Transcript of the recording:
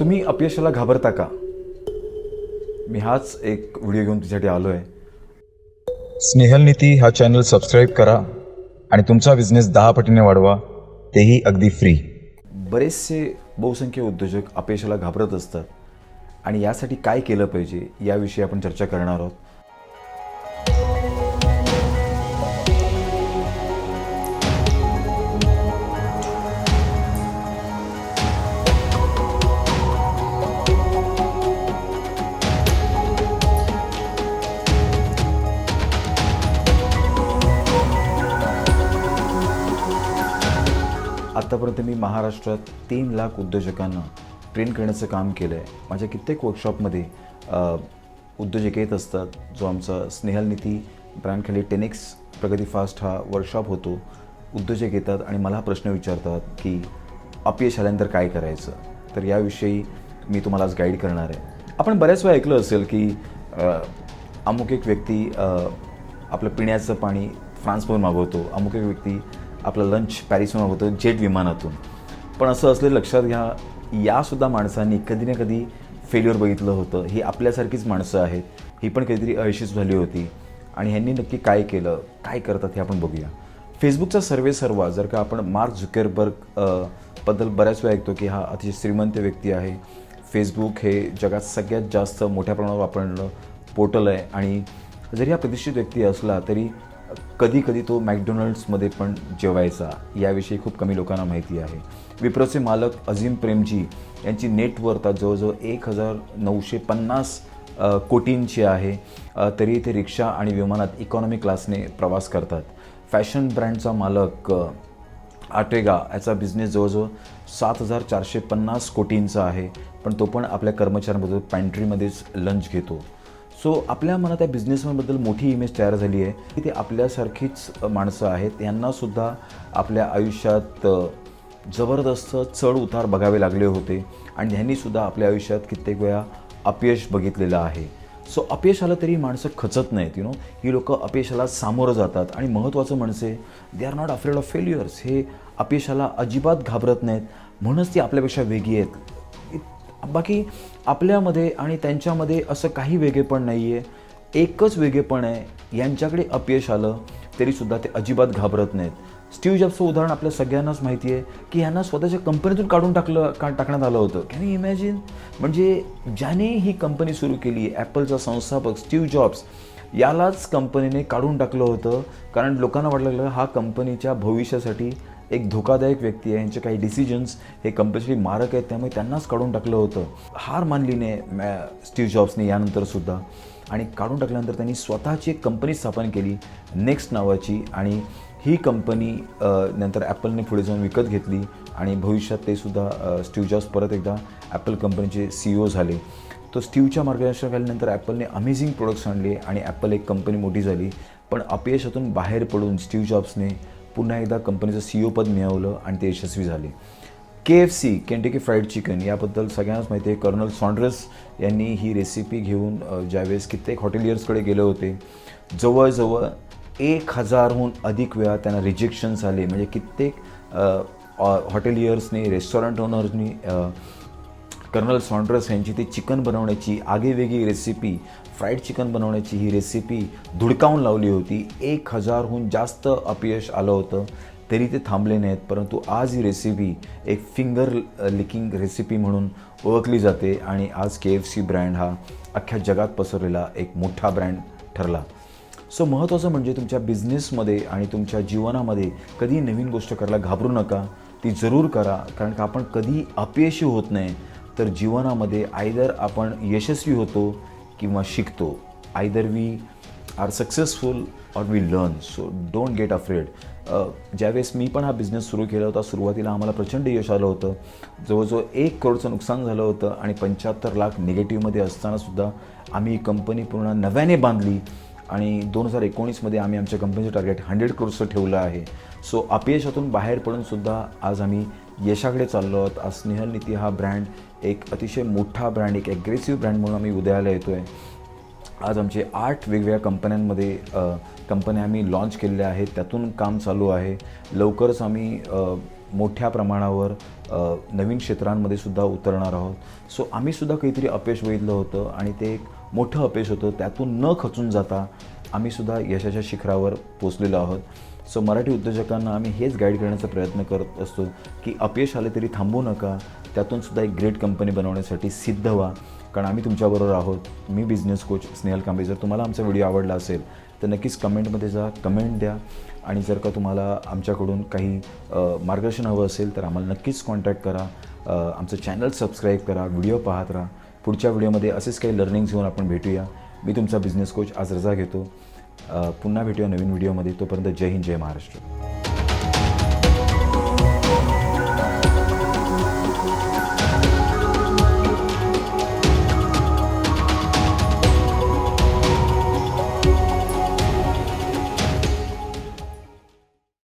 तुम्ही अपयशाला घाबरता का? मी हाच एक व्हिडिओ घेऊन तुझ्यासाठी आलो आहे स्नेहल नीती हा चॅनल सबस्क्राईब करा आणि तुमचा बिझनेस दहा पटीने वाढवा तेही अगदी फ्री बरेचसे बहुसंख्य उद्योजक अपयशाला घाबरत असतात. आणि यासाठी काय केलं पाहिजे याविषयी आपण चर्चा करणार आहोत. आत्तापर्यंत मी महाराष्ट्रात तीन लाख उद्योजकांना ट्रेन करण्याचं काम केलं आहे माझ्या कित्येक वर्कशॉपमध्ये उद्योजक येत असतात. जो आमचा स्नेहल नीती ब्रँडखाली टेनिक्स प्रगती फास्ट हा वर्कशॉप होतो. उद्योजक येतात आणि मला हा प्रश्न विचारतात की अपयश आल्यानंतर काय करायचं? तर याविषयी मी तुम्हाला आज गाईड करणार आहे. आपण बऱ्याच वेळा ऐकलं असेल की अमुक एक व्यक्ती आपलं पिण्याचं पाणी फ्रान्समधून मागवतो. अमुक एक व्यक्ती आपलं लंच पॅरिसहून होतं जेट विमानातून. पण असं असले लक्षात घ्या यासुद्धा माणसांनी कधी ना कधी फेल्युअर बघितलं होतं. ही आपल्यासारखीच माणसं आहेत. ही पण कधीतरी अयशीच झाली होती. आणि ह्यांनी नक्की काय केलं काय करतात हे आपण बघूया. फेसबुकचा सर्वे सर्वा जर का आपण मार्क झुकेरबर्गबद्दल बऱ्याच वेळा ऐकतो की हा अतिशय श्रीमंत व्यक्ती आहे. फेसबुक हे जगात सगळ्यात जास्त मोठ्या प्रमाणात वापरलं पोर्टल आहे. आणि जरी हा प्रतिष्ठित व्यक्ती असला तरी कधी कधी तो मॅकडोनल्ड्समध्ये पण जेवायचा. याविषयी खूप कमी लोकांना माहिती आहे. विप्रोचे मालक अझीम प्रेमजी यांची नेटवर्थ आज जवळजवळ एक हजार नऊशे पन्नास कोटींची आहे. तरी ते रिक्षा आणि विमानात इकॉनॉमी क्लासने प्रवास करतात. फॅशन ब्रँडचा मालक आटेगा याचा बिझनेस जवळजवळ सात हजार चारशे पन्नास कोटींचा आहे. पण तो पण आपल्या कर्मचाऱ्यांबद्दल पॅन्ट्रीमध्येच लंच घेतो. सो आपल्या मनात त्या बिझनेसमॅनबद्दल मोठी इमेज तयार झाली आहे. की ते आपल्यासारखीच माणसं आहेत. यांनासुद्धा आपल्या आयुष्यात जबरदस्त चढ उतार बघावे लागले होते. आणि ह्यांनीसुद्धा आपल्या आयुष्यात कित्येक वेळा अपयश बघितलेलं आहे. सो अपयश आलं तरी माणसं खचत नाहीत यु नो ही लोकं अपयशाला सामोरं जातात. आणि महत्त्वाचं म्हणजे they are not afraid of failures हे अपयशाला अजिबात घाबरत नाहीत. म्हणूनच ती आपल्यापेक्षा वेगळी आहेत. बाकी आपल्यामध्ये आणि त्यांच्यामध्ये असं काही वेगळेपण नाही आहे एकच वेगळेपण आहे यांच्याकडे अपयश आलं तरीसुद्धा ते अजिबात घाबरत नाहीत. स्टीव जॉबचं उदाहरण आपल्या सगळ्यांनाच माहिती आहे की यांना स्वतःच्या कंपनीतून काढून टाकलं का टाकण्यात आलं होतं. कॅन यू इमॅजिन म्हणजे ज्याने ही कंपनी सुरू केली ॲपलचा संस्थापक स्टीव जॉब्स यालाच कंपनीने काढून टाकलं होतं कारण लोकांना वाटलं हा कंपनीच्या भविष्यासाठी एक धोकादायक व्यक्ती आहे यांचे काही डिसिजन्स हे कंपल्सरी मारक आहेत त्यामुळे त्यांनाच काढून टाकलं होतं. हार मानली नाही मॅ जॉब्सने यानंतर सुद्धा. आणि काढून टाकल्यानंतर त्यांनी स्वतःची एक कंपनी स्थापन केली नेक्स्ट नावाची. आणि ही कंपनी नंतर ॲपलने पुढे जाऊन विकत घेतली. आणि भविष्यात ते सुद्धा स्टीव जॉब्स परत एकदा ॲपल कंपनीचे सी ओ झाले. तो स्टीवच्या मार्गदर्शनाखालीनंतर ॲपलने अमेझिंग प्रोडक्ट्स आणले आणि ॲपल एक कंपनी मोठी झाली. पण अपयशातून बाहेर पडून स्टीव जॉब्सने पुन्हा एकदा कंपनीचं सी ओ पद मिळवलं आणि ते यशस्वी झाले. K F C Kentucky fried chicken याबद्दल सगळ्यांनाच माहिती आहे. कर्नल सॉन्ड्रस यांनी ही रेसिपी घेऊन ज्यावेळेस कित्येक हॉटेलियर्सकडे गेले होते जवळजवळ एक हजारहून अधिक वेळा त्यांना रिजेक्शन्स आले. म्हणजे कित्येक हॉटेलियर्सनी रेस्टॉरंट ओनर्सनी कर्नल सॉन्ड्रस यांची ती चिकन बनवण्याची आगीवेगळी रेसिपी फ्राईड चिकन बनवण्याची ही रेसिपी धुडकावून लावली होती. एक हजारहून जास्त अपयश आलं होतं. तरी ते थांबले नाहीत परंतु आज ही रेसिपी एक फिंगर लिकिंग रेसिपी म्हणून ओळखली जाते आणि आज के एफ सी ब्रँड हा अख्ख्या जगात पसरलेला एक मोठा ब्रँड ठरला. सो महत्त्वाचं म्हणजे तुमच्या बिझनेसमध्ये आणि तुमच्या जीवनामध्ये कधी नवीन गोष्ट करायला घाबरू नका. ती जरूर करा कारण का आपण कधी अपयशी होत नाही. तर जीवनामध्ये आयदर आपण यशस्वी होतो किंवा शिकतो. Either we are successful or we learn. So don't get afraid ज्यावेळेस मी पण हा बिझनेस सुरू केला होता सुरुवातीला आम्हाला प्रचंड यश आलं होतं. जवळजवळ एक करोडचं नुकसान झालं होतं आणि पंच्याहत्तर लाख निगेटिव्हमध्ये असतानासुद्धा आम्ही कंपनी पूर्ण नव्याने बांधली आणि दोन हजार एकोणीसमध्ये आम्ही आमच्या कंपनीचं टार्गेट हंड्रेड करोडचं ठेवलं आहे. सो अपयशातून बाहेर पडूनसुद्धा आज आम्ही यशाकडे चाललो आहोत. आज स्नेहल नीती हा ब्रँड एक अतिशय मोठा ब्रँड एक ॲग्रेसिव्ह ब्रँड म्हणून आम्ही उदयाला येतो आहे आज आमचे आठ वेगवेगळ्या कंपन्यांमध्ये कंपन्या आम्ही लॉन्च केलेल्या आहेत. त्यातून काम चालू आहे. लवकरच आम्ही मोठ्या प्रमाणावर नवीन क्षेत्रांमध्ये सुद्धा उतरणार आहोत. सो आम्हीसुद्धा काहीतरी अपयश बघितलं होतं आणि ते एक मोठं अपयश होतं. त्यातून न खचून जाता आम्हीसुद्धा यशाच्या शिखरावर पोचलेलो आहोत. सो मराठी उद्योजकांना आम्ही हेच गाईड करण्याचा प्रयत्न करत असतो की अपयश आले तरी थांबू नका. त्यातून सुद्धा एक ग्रेट कंपनी बनवण्यासाठी सिद्ध व्हा. कारण आम्ही तुमच्याबरोबर आहोत. मी बिझनेस कोच स्नेहल कांबे जर तुम्हाला आमचा व्हिडिओ आवडला असेल तर नक्कीच कमेंटमध्ये जा कमेंट द्या. आणि जर का तुम्हाला आमच्याकडून काही मार्गदर्शन हवं असेल तर आम्हाला नक्कीच कॉन्टॅक्ट करा. आमचं चॅनल सबस्क्राईब करा व्हिडिओ पाहत राहा. पुढच्या व्हिडिओमध्ये असेच काही लर्निंग्स घेऊन आपण भेटूया. मी तुमचा बिझनेस कोच आज रजा घेतो. पुन्हा भेटूया नवीन व्हिडिओमध्ये. तोपर्यंत जय हिंद जय महाराष्ट्र.